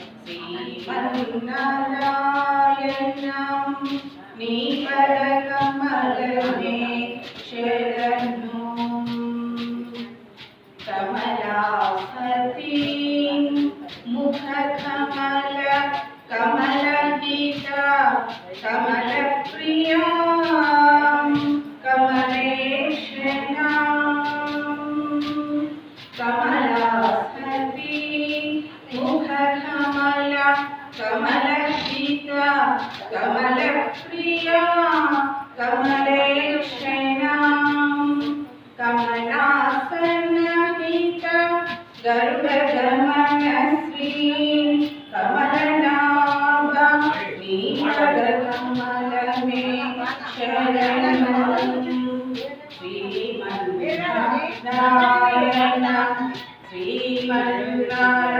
श्रीमन्नारायणं नीपदकमलने शरणो कमलापतिं मुखकमल कमलगीता कमलप्रियाँ कमलेशनां कमला कमलगीता कमलप्रिया श्री कमलासनगीता गरुडगमनश्री कमलनाभ नीलगकमलमे शरणं श्रीमन्नारायण श्रीमन्नारायण।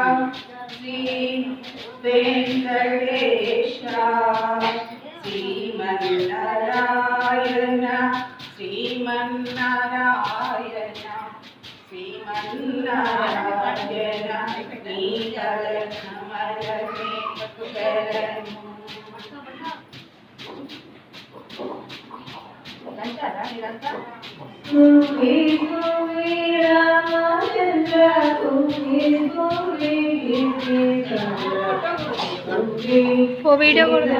ശ്രീമന്നാരായണ ശ്രീമന്നാരായണ നീകര സമരമേ കരണ ও ভিডিও করবে